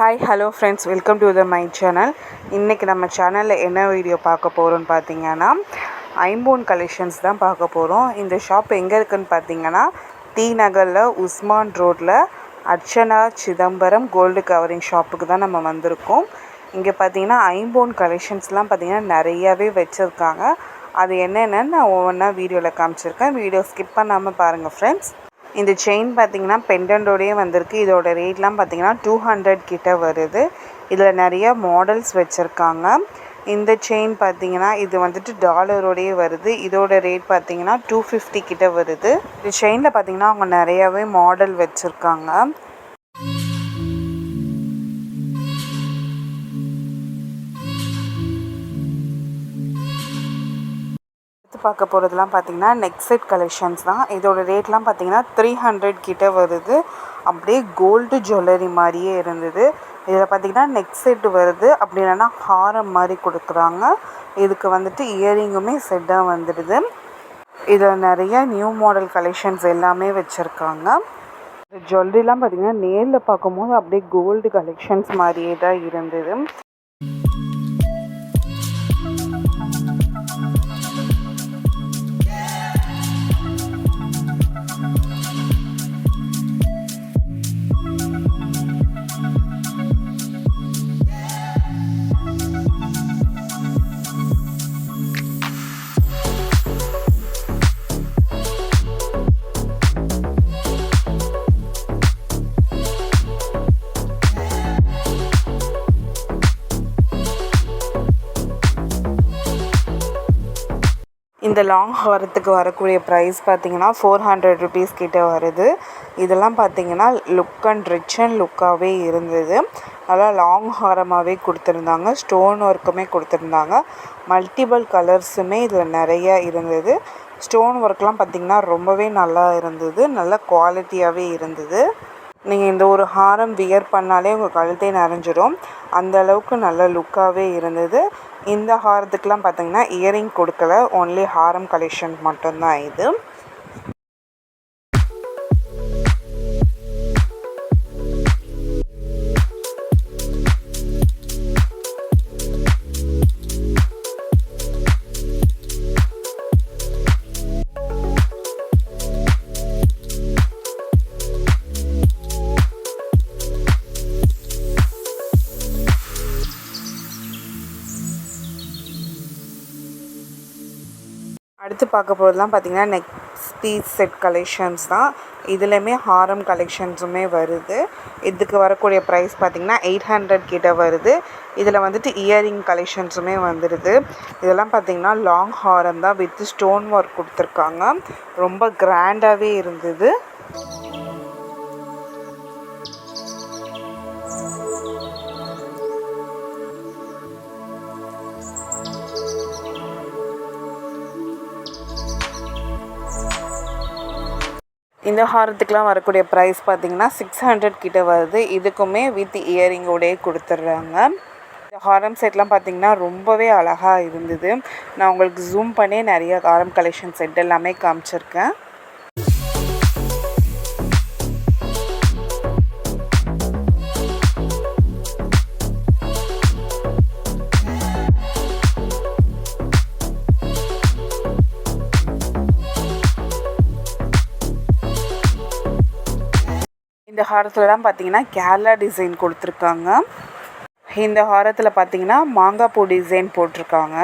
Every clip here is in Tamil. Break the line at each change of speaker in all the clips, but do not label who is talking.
Hi hello friends welcome to the my channel இன்றைக்கி நம்ம சேனலில் என்ன வீடியோ பார்க்க போகிறோம்னு பார்த்தீங்கன்னா ஐம்போன் கலெக்ஷன்ஸ் தான் பார்க்க போகிறோம் இந்த ஷாப் எங்கே இருக்குதுன்னு பார்த்தீங்கன்னா டி நகரில் உஸ்மான் ரோட்டில் அர்ச்சனா சிதம்பரம் கோல்டு கவரிங் ஷாப்புக்கு தான் நம்ம வந்திருக்கோம். இங்கே பார்த்தீங்கன்னா ஐம்போன் கலெக்ஷன்ஸ்லாம் பார்த்திங்கன்னா நிறையாவே வச்சுருக்காங்க. அது என்னென்னு நான் ஒவ்வொன்றா வீடியோவில் காமிச்சிருக்கேன். வீடியோ ஸ்கிப் பண்ணாமல் பாருங்கள் ஃப்ரெண்ட்ஸ் இந்த செயின் பார்த்தீங்கன்னா பெண்டன்டோடையே வந்திருக்கு. இதோட ரேட்லாம் பார்த்தீங்கன்னா டூ ஹண்ட்ரட் கிட்ட வருது. இதில் நிறைய மாடல்ஸ் வச்சுருக்காங்க. இந்த செயின் பார்த்தீங்கன்னா இது வந்துட்டு டாலரோடையே வருது. இதோட ரேட் பார்த்தீங்கன்னா டூ ஃபிஃப்டி கிட்ட வருது. இந்த செயினில் பார்த்தீங்கன்னா அவங்க நிறையாவே மாடல் வச்சுருக்காங்க. பார்க்க போகிறதுலாம் பார்த்தீங்கன்னா நெக் செட் கலெக்ஷன்ஸ் தான். இதோட ரேட்லாம் பார்த்தீங்கன்னா த்ரீ ஹண்ட்ரட் கிட்டே வருது. அப்படியே கோல்டு ஜுவல்லரி மாதிரியே இருந்தது. இதில் பார்த்தீங்கன்னா நெக் செட் வருது. அப்படி இல்லைன்னா ஹாரம் மாதிரி கொடுக்குறாங்க. இதுக்கு வந்துட்டு இயரிங்குமே செட்டாக வந்துடுது. இதில் நிறைய நியூ மாடல் கலெக்ஷன்ஸ் எல்லாமே வச்சுருக்காங்க. ஜுவல்லரிலாம் பார்த்தீங்கன்னா நேரில் பார்க்கும்போது அப்படியே கோல்டு கலெக்ஷன்ஸ் மாதிரியே தான் இருந்தது. இந்த லாங் ஹாரத்துக்கு வரக்கூடிய ப்ரைஸ் பார்த்தீங்கன்னா ஃபோர் ஹண்ட்ரட் ருபீஸ் கிட்டே வருது. இதெல்லாம் பார்த்தீங்கன்னா லுக் அண்ட் ரிச் அண்ட் லுக்காகவே இருந்தது. நல்லா லாங் ஹாரமாகவே கொடுத்துருந்தாங்க. ஸ்டோன் ஒர்க்குமே கொடுத்துருந்தாங்க. மல்டிபிள் கலர்ஸுமே இதில் நிறைய இருந்தது. ஸ்டோன் ஒர்க்லாம் பார்த்திங்கன்னா ரொம்பவே நல்லா இருந்தது. நல்ல குவாலிட்டியாகவே இருந்தது. நீங்கள் இந்த ஒரு ஹாரம் வியர் பண்ணாலே உங்கள் கழுத்தே நிறைஞ்சிரும் அந்த அளவுக்கு நல்ல லுக்காகவே இருந்தது. இந்த ஹாரத்துக்கெலாம் பார்த்தீங்கன்னா இயரிங் கொடுக்கல. ஒன்லி ஹாரம் கலெக்ஷன் மட்டும்தான் இது. அடுத்து பார்க்க போகிறதுலாம் பார்த்தீங்கன்னா நெக் பீஸ் செட் கலெக்ஷன்ஸ் தான். இதுலேயுமே ஹாரம் கலெக்ஷன்ஸுமே வருது. இதுக்கு வரக்கூடிய ப்ரைஸ் பார்த்திங்கன்னா எயிட் ஹண்ட்ரட் கிட்ட வருது. இதில் வந்துட்டு இயரிங் கலெக்ஷன்ஸுமே வந்துடுது இதெல்லாம் பார்த்திங்கன்னா லாங் ஹாரம் தான் வித் ஸ்டோன் ஒர்க் கொடுத்துருக்காங்க. ரொம்ப கிராண்டாகவே இருந்தது. இந்த ஹாரத்துக்கெலாம் வரக்கூடிய ப்ரைஸ் பார்த்தீங்கன்னா சிக்ஸ் ஹண்ட்ரட் கிட்ட வருது. இதுக்குமே வித் இயரிங்கோடே கொடுத்துட்றாங்க இந்த ஹாரம் செட்லாம் பார்த்தீங்கன்னா ரொம்பவே அழகாக இருந்தது. நான் உங்களுக்கு ஜூம் பண்ணி நிறைய ஹாரம் கலெக்ஷன் செட் எல்லாமே காமிச்சிருக்கேன். ஹாரத்துலலாம் பார்த்தீங்கன்னா கேரளா டிசைன் கொடுத்துருக்காங்க. இந்த ஹாரத்தில் பார்த்தீங்கன்னா மாங்காய் பூ டிசைன் போட்டிருக்காங்க.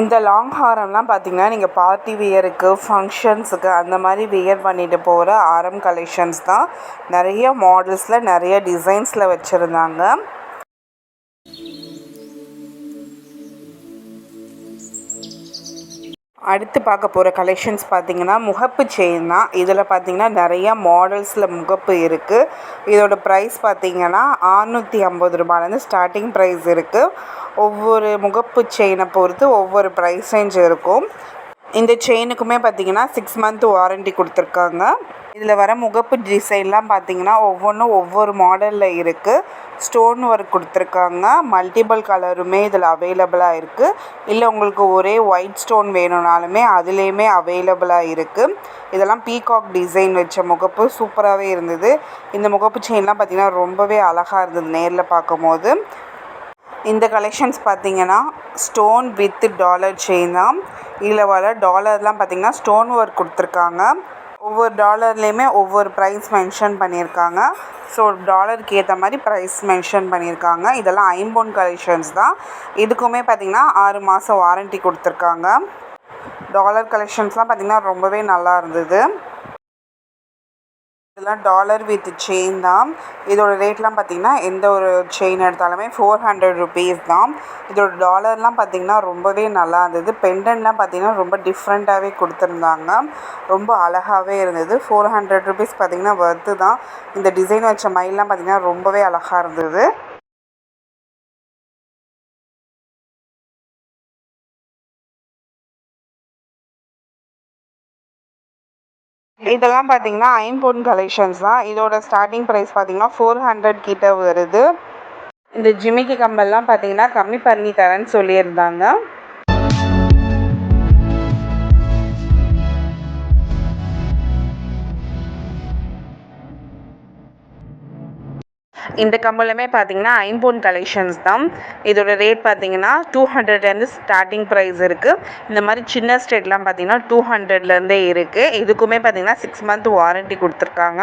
இந்த லாங் ஹாரம்லாம் பார்த்தீங்கன்னா நீங்கள் பார்ட்டி வியருக்கு ஃபங்க்ஷன்ஸுக்கு அந்த மாதிரி வியர் பண்ணிட்டு போகிற ஆரம் கலெக்ஷன்ஸ் தான். நிறைய மாடல்ஸில் நிறைய டிசைன்ஸில் வச்சுருந்தாங்க. அடுத்து பார்க்க போகிற கலெக்ஷன்ஸ் பார்த்தீங்கன்னா முகப்பு செயின் தான். இதில் பார்த்தீங்கன்னா நிறையா மாடல்ஸில் முகப்பு இருக்குது இதோட ப்ரைஸ் பார்த்தீங்கன்னா ஆறுநூற்றி ஐம்பது ரூபாயிலேருந்து ஸ்டார்டிங் ப்ரைஸ் இருக்குது ஒவ்வொரு முகப்பு செயினை பொறுத்து ஒவ்வொரு ப்ரைஸ் ரேஞ்ச் இருக்கும். இந்த செயினுக்குமே பார்த்தீங்கன்னா சிக்ஸ் மந்த் வாரண்டி கொடுத்துருக்காங்க. இதில் வர முகப்பு டிசைன்லாம் பார்த்தீங்கன்னா ஒவ்வொன்றும் ஒவ்வொரு மாடலில் இருக்குது ஸ்டோன் ஒர்க் கொடுத்துருக்காங்க. மல்டிபிள் கலருமே இதில் அவைலபிளாக இருக்குது இல்லை உங்களுக்கு ஒரே ஒயிட் ஸ்டோன் வேணும்னாலுமே அதுலேயுமே அவைலபிளாக இருக்குது இதெல்லாம் பீகாக் டிசைன் வச்ச முகப்பு சூப்பராகவே இருந்தது. இந்த முகப்பு செயின்லாம் பார்த்திங்கன்னா ரொம்பவே அழகாக இருந்தது நேரில் பார்க்கும்போது இந்த கலெக்ஷன்ஸ் பார்த்தீங்கன்னா ஸ்டோன் வித் டாலர் செயின் தான் இதில் வர டாலர்லாம் பார்த்தீங்கன்னா ஸ்டோன் ஒர்க் கொடுத்துருக்காங்க. ஒவ்வொரு டாலர்லேயுமே ஒவ்வொரு ப்ரைஸ் மென்ஷன் பண்ணியிருக்காங்க. ஸோ டாலருக்கு ஏற்ற மாதிரி ப்ரைஸ் மென்ஷன் பண்ணியிருக்காங்க. இதெல்லாம் ஐம்பொன் கலெக்ஷன்ஸ் தான். இதுக்குமே பார்த்திங்கன்னா ஆறு மாதம் வாரண்ட்டி கொடுத்துருக்காங்க. டாலர் கலெக்ஷன்ஸ்லாம் பார்த்திங்கன்னா ரொம்பவே நல்லா இருந்தது. இதெல்லாம் டாலர் வித் செயின் தான். இதோட ரேட்லாம் பார்த்தீங்கன்னா எந்த ஒரு செயின் எடுத்தாலுமே ஃபோர் ஹண்ட்ரட் ருபீஸ் தான். இதோட டாலர்லாம் பார்த்தீங்கன்னா ரொம்பவே நல்லா இருந்தது. பெண்டன்லாம் பார்த்தீங்கன்னா ரொம்ப டிஃப்ரெண்ட்டாகவே கொடுத்துருந்தாங்க. ரொம்ப அழகாகவே இருந்தது. ஃபோர் ஹண்ட்ரட் ருபீஸ் பார்த்தீங்கன்னா ஒர்த்து தான். இந்த டிசைன் வச்ச மயிலெலாம் பார்த்தீங்கன்னா ரொம்பவே அழகாக இருந்தது. இதெல்லாம் பார்த்தீங்கன்னா ஐம்பொன் கலெக்ஷன்ஸ் தான். இதோட ஸ்டார்டிங் ப்ரைஸ் பார்த்தீங்கன்னா ஃபோர் ஹண்ட்ரட் கிட்ட வருது. இந்த ஜிமிக்கி கம்பெல்லாம் பார்த்தீங்கன்னா கம்மி பண்ணி தரேன்னு சொல்லியிருந்தாங்க. இந்த கம்மலுமே பார்த்தீங்கன்னா ஐம்பொன் கலெக்ஷன்ஸ் தான். இதோட ரேட் பார்த்தீங்கன்னா டூ ஹண்ட்ரட்லேருந்து ஸ்டார்டிங் ப்ரைஸ் இருக்குது இந்த மாதிரி சின்ன ஸ்டேட்லாம் பார்த்தீங்கன்னா டூ ஹண்ட்ரட்லேருந்தே இருக்குது இதுக்குமே பார்த்தீங்கன்னா சிக்ஸ் மந்த் வாரண்ட்டி கொடுத்துருக்காங்க.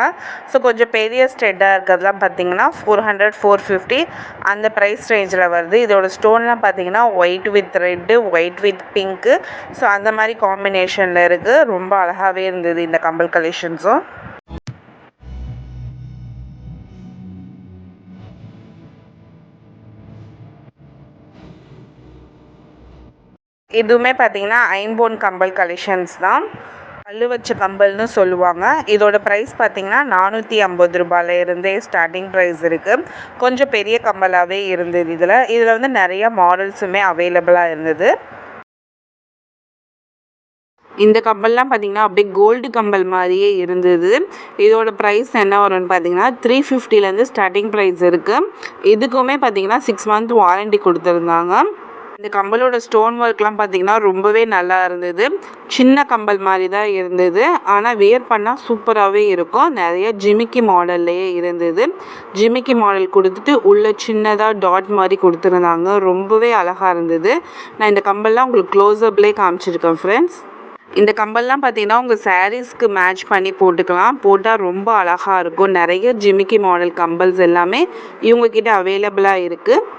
ஸோ கொஞ்சம் பெரிய ஸ்டெட்டாக இருக்கிறதுலாம் பார்த்தீங்கன்னா ஃபோர் ஹண்ட்ரட் ஃபோர் ஃபிஃப்டி அந்த ப்ரைஸ் ரேஞ்சில் வருது. இதோட ஸ்டோன்லாம் பார்த்தீங்கன்னா white with red white with pink so அந்த மாதிரி காம்பினேஷனில் இருக்குது ரொம்ப அழகாகவே இருந்தது இந்த கம்பல் கலெக்ஷன்ஸும் இதுவுமே பார்த்தீங்கன்னா ஐம்போன் கம்பல் கலெக்ஷன்ஸ் தான். கல் வச்ச கம்பல்னு சொல்லுவாங்க. இதோட ப்ரைஸ் பார்த்தீங்கன்னா நானூற்றி ஐம்பது ரூபாயில இருந்தே ஸ்டார்டிங் ப்ரைஸ் இருக்குது கொஞ்சம் பெரிய கம்பலாகவே இருந்தது இதில். இதில் வந்து நிறைய மாடல்ஸுமே அவைலபிளாக இருந்தது. இந்த கம்பல்லாம் பார்த்தீங்கன்னா அப்படியே கோல்டு கம்பல் மாதிரியே இருந்தது. இதோட ப்ரைஸ் என்ன வரும்னு பார்த்தீங்கன்னா த்ரீ ஃபிஃப்டிலேருந்து ஸ்டார்டிங் ப்ரைஸ் இருக்குது இதுக்குமே பார்த்தீங்கன்னா சிக்ஸ் மந்த் வாரண்டி கொடுத்துருந்தாங்க. இந்த கம்பலோட ஸ்டோன் ஒர்க்லாம் பார்த்தீங்கன்னா ரொம்பவே நல்லா இருந்தது. சின்ன கம்பல் மாதிரி தான் இருந்தது. ஆனால் வேர் பண்ணால் சூப்பராகவே இருக்கும். நிறைய ஜிமிக்கி மாடல்லையே இருந்தது. ஜிமிக்கி மாடல் கொடுத்துட்டு உள்ள சின்னதாக டாட் மாதிரி கொடுத்துருந்தாங்க. ரொம்பவே அழகாக இருந்தது. நான் இந்த கம்பல்லாம் உங்களுக்கு க்ளோஸ்அப்லேயே காமிச்சிருக்கேன் ஃப்ரெண்ட்ஸ் இந்த கம்பல்லாம் பார்த்தீங்கன்னா உங்கள் சாரீஸ்க்கு மேட்ச் பண்ணி போட்டுக்கலாம். போட்டால் ரொம்ப அழகாக இருக்கும். நிறைய ஜிமிக்கி மாடல் கம்பல்ஸ் எல்லாமே இவங்கக்கிட்ட அவைலபிளாக இருக்குது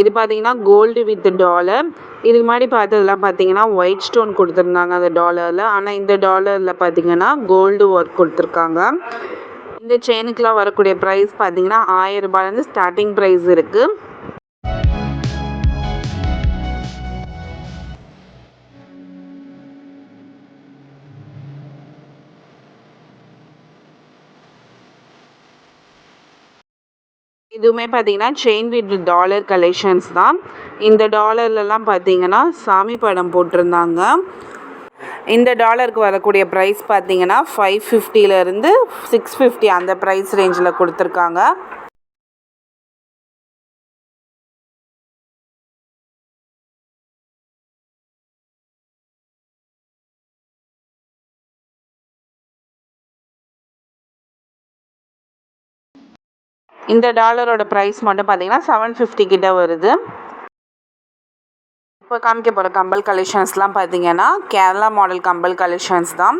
இது பார்த்தீங்கன்னா கோல்டு வித் டாலர் இதுக்கு முன்னாடி பார்த்ததுலாம் பார்த்தீங்கன்னா ஒயிட் ஸ்டோன் கொடுத்துருந்தாங்க அந்த டாலரில் ஆனால் இந்த டாலரில் பார்த்தீங்கன்னா கோல்டு ஒர்க் கொடுத்துருக்காங்க. இந்த செயினுக்கெலாம் வரக்கூடிய ப்ரைஸ் பார்த்தீங்கன்னா ஆயிரம் ரூபாயிலேருந்து ஸ்டார்டிங் ப்ரைஸ் இருக்குது இதுவுமே பார்த்தீங்கன்னா செயின் வித் டாலர் கலெக்ஷன்ஸ் தான். இந்த டாலர்லலாம் பார்த்தீங்கன்னா சாமி படம் போட்டிருந்தாங்க. இந்த டாலருக்கு வரக்கூடிய ப்ரைஸ் பார்த்தீங்கன்னா ஃபைவ் ஃபிஃப்டியிலேருந்து சிக்ஸ் ஃபிஃப்டி அந்த ப்ரைஸ் ரேஞ்சில் கொடுத்துருக்காங்க. இந்த டாலரோட ப்ரைஸ் மட்டும் பார்த்தீங்கன்னா செவன் ஃபிஃப்டி கிட்ட வருது. இப்போ காமிக்க போகிற கம்பல் கலெக்ஷன்ஸ்லாம் பார்த்தீங்கன்னா கேரளா மாடல் கம்பல் கலெக்ஷன்ஸ் தான்.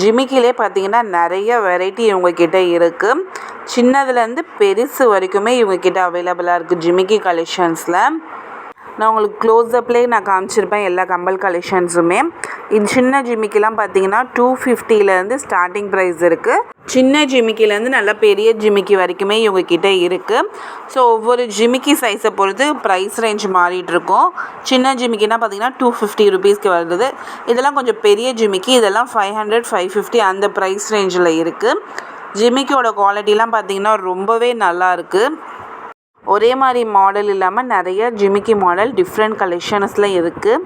ஜிமிக்கிலே பார்த்தீங்கன்னா நிறைய வெரைட்டி இவங்கக்கிட்ட இருக்குது சின்னதுலேருந்து பெருசு வரைக்குமே இவங்கக்கிட்ட அவைலபிளாக இருக்குது ஜிமிக்கி கலெக்ஷன்ஸில் நான் உங்களுக்கு க்ளோஸ்அப்லேயே நான் காமிச்சிருப்பேன் எல்லா கம்பல் கலெக்ஷன்ஸுமே இது சின்ன ஜிமிக்கிலாம் பார்த்தீங்கன்னா டூ ஃபிஃப்டிலேருந்து ஸ்டார்டிங் ப்ரைஸ் இருக்குது சின்ன ஜிமிக்கிலேருந்து நல்லா பெரிய ஜிமிக்கி வரைக்குமே இவங்கக்கிட்ட இருக்குது ஸோ ஒவ்வொரு ஜிமிக்கி சைஸை பொறுத்து ப்ரைஸ் ரேஞ்ச் மாறிட்டு இருக்கும். சின்ன ஜிமிக்கினா பார்த்தீங்கன்னா டூ ஃபிஃப்டி ருபீஸ்க்கு வருது. இதெல்லாம் கொஞ்சம் பெரிய ஜிமிக்கி. இதெல்லாம் ஃபைவ் ஹண்ட்ரட் ஃபைவ் ஃபிஃப்டி அந்த ப்ரைஸ் ரேஞ்சில் இருக்குது ஜிமிக்கியோட குவாலிட்டிலாம் பார்த்தீங்கன்னா ரொம்பவே நல்லா இருக்குது ஒரே மாதிரி மாடல் இல்லாமல் நிறைய ஜிமிக்கி மாடல் டிஃப்ரெண்ட் கலெக்ஷன்ஸில் இருக்குது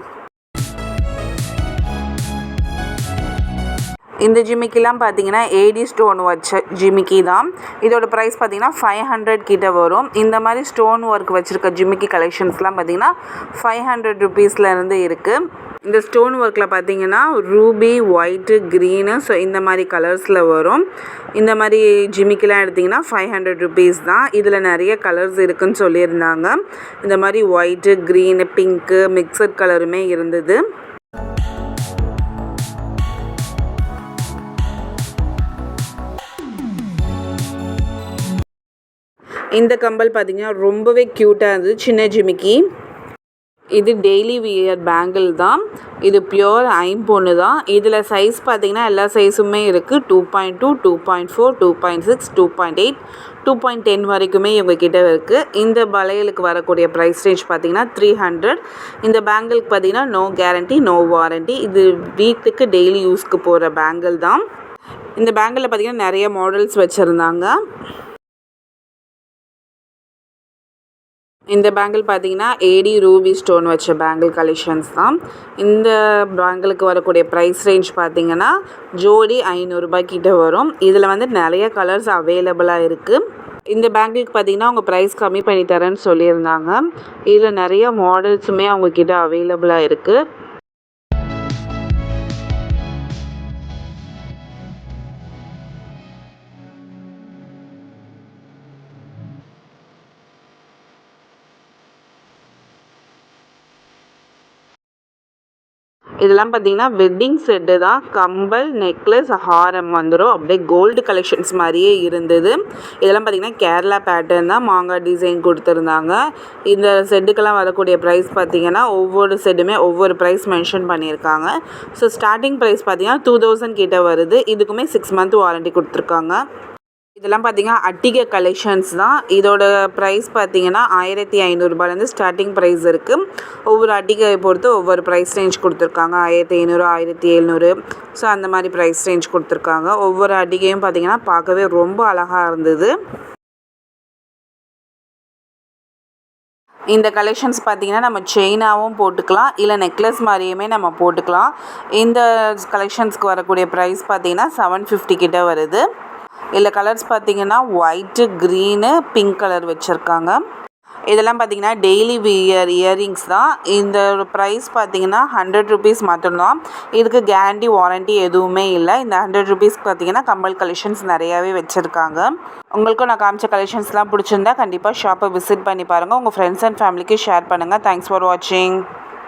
இந்த ஜிமிக்கிலாம் பார்த்தீங்கன்னா ஏடி ஸ்டோன் வச்ச ஜிமிக்கி தான். இதோட ப்ரைஸ் பார்த்தீங்கன்னா ஃபைவ் ஹண்ட்ரட் கிட்ட வரும். இந்த மாதிரி ஸ்டோன் ஒர்க் வச்சுருக்க ஜிமிக்கி கலெக்ஷன்ஸ்லாம் பார்த்தீங்கன்னா ஃபைவ் ஹண்ட்ரட் ருபீஸ்லேருந்து இருக்குது இந்த ஸ்டோன் ஒர்க்கில் பார்த்தீங்கன்னா ரூபி ஒயிட்டு க்ரீனு ஸோ இந்த மாதிரி கலர்ஸில் வரும். இந்த மாதிரி ஜிமிக்கிலாம் எடுத்திங்கன்னா ஃபைவ் ஹண்ட்ரட் ருபீஸ் தான். இதில் நிறைய கலர்ஸ் இருக்குதுன்னு சொல்லியிருந்தாங்க. இந்த மாதிரி ஒயிட்டு க்ரீனு பிங்க்கு மிக்சட் கலருமே இருந்தது. இந்த கம்பல் பார்த்தீங்கன்னா ரொம்பவே க்யூட்டாக இருந்தது. சின்ன ஜிமிக்கி. இது டெய்லி வியர் பேங்கிள் தான். இது பியோர் ஐம்பொன்று தான். இதில் சைஸ் பார்த்தீங்கன்னா எல்லா சைஸுமே இருக்குது two point two two point four two point six two point eight two point ten வரைக்குமே இவங்க கிட்ட இருக்குது இந்த வளையலுக்கு வரக்கூடிய ப்ரைஸ் ரேஞ்ச் பார்த்தீங்கன்னா த்ரீ ஹண்ட்ரட் இந்த பேங்கிளுக்கு பார்த்தீங்கன்னா நோ கேரண்டி நோ வாரண்டி இது வீட்டுக்கு டெய்லி யூஸ்க்கு போகிற பேங்கிள் தான். இந்த பேங்கிளில் பார்த்தீங்கன்னா நிறைய மாடல்ஸ் வச்சுருந்தாங்க. இந்த பேங்கிள் பார்த்தீங்கன்னா ஏடி ரூபி ஸ்டோன் வச்ச பேங்கிள் கலெக்ஷன்ஸ் தான். இந்த பேங்கிளுக்கு வரக்கூடிய ப்ரைஸ் ரேஞ்ச் பார்த்தீங்கன்னா ஜோடி ஐநூறுரூபா வரும். இதில் வந்து நிறைய கலர்ஸ் அவைலபிளாக இருக்குது இந்த பேங்கிளுக்கு பார்த்தீங்கன்னா அவங்க ப்ரைஸ் கம்மி பண்ணி தரேன்னு சொல்லியிருந்தாங்க. இதில் நிறைய மாடல்ஸுமே அவங்கக்கிட்ட அவைலபிளாக இருக்குது இதெல்லாம் பார்த்தீங்கன்னா வெட்டிங் செட்டு தான். கம்பல் நெக்லஸ் ஹாரம் வந்துடும் அப்படியே கோல்டு கலெக்ஷன்ஸ் மாதிரியே இருந்தது. இதெல்லாம் பார்த்தீங்கன்னா கேரளா பேட்டர்ன் தான் மாங்காய் டிசைன் கொடுத்துருந்தாங்க. இந்த செட்டுக்கெல்லாம் வரக்கூடிய ப்ரைஸ் பார்த்தீங்கன்னா ஒவ்வொரு செட்டுமே ஒவ்வொரு ப்ரைஸ் மென்ஷன் பண்ணியிருக்காங்க. ஸோ ஸ்டார்டிங் ப்ரைஸ் பார்த்தீங்கன்னா டூ தௌசண்ட் கிட்டே வருது. இதுக்குமே சிக்ஸ் மந்த் வாரண்டி கொடுத்துருக்காங்க. இதெல்லாம் பார்த்தீங்கன்னா அட்டிகை கலெக்ஷன்ஸ் தான். இதோட ப்ரைஸ் பார்த்தீங்கன்னா ஆயிரத்தி ஐநூறுரூபாலேருந்து ஸ்டார்டிங் ப்ரைஸ் இருக்குது ஒவ்வொரு அட்டிகையை பொறுத்து ஒவ்வொரு ப்ரைஸ் ரேஞ்ச் கொடுத்துருக்காங்க. ஆயிரத்தி ஐநூறு ஆயிரத்தி எழுநூறு. ஸோ அந்த மாதிரி ப்ரைஸ் ரேஞ்ச் கொடுத்துருக்காங்க. ஒவ்வொரு அட்டிகையும் பார்த்தீங்கன்னா பார்க்கவே ரொம்ப அழகாக இருந்தது. இந்த கலெக்ஷன்ஸ் பார்த்திங்கன்னா நம்ம செயினாகவும் போட்டுக்கலாம். இல்லை நெக்லஸ் மாதிரியுமே நம்ம போட்டுக்கலாம். இந்த கலெக்ஷன்ஸ்க்கு வரக்கூடிய ப்ரைஸ் பார்த்திங்கன்னா செவன் ஃபிஃப்டி கிட்ட வருது. இதில் கலர்ஸ் பார்த்தீங்கன்னா ஒயிட்டு க்ரீனு பிங்க் கலர் வச்சுருக்காங்க. இதெல்லாம் பார்த்தீங்கன்னா டெய்லி வியர் இயரிங்ஸ் தான். இந்த ப்ரைஸ் பார்த்தீங்கன்னா ஹண்ட்ரட் ருபீஸ் மட்டும்தான். இதுக்கு கேரண்டி வாரண்ட்டி எதுவுமே இல்லை. இந்த ஹண்ட்ரட் ருபீஸ்க்கு பார்த்தீங்கன்னா கம்பல் கலெக்ஷன்ஸ் நிறையாவே வச்சுருக்காங்க. உங்களுக்கும் நான் காமிச்ச கலெக்ஷன்ஸ்லாம் பிடிச்சிருந்தா கண்டிப்பாக ஷாப்பை விசிட் பண்ணி பாருங்கள் உங்கள் ஃப்ரெண்ட்ஸ் அண்ட் ஃபேமிலிக்கு ஷேர் பண்ணுங்கள் தேங்க்ஸ் ஃபார் வாட்சிங்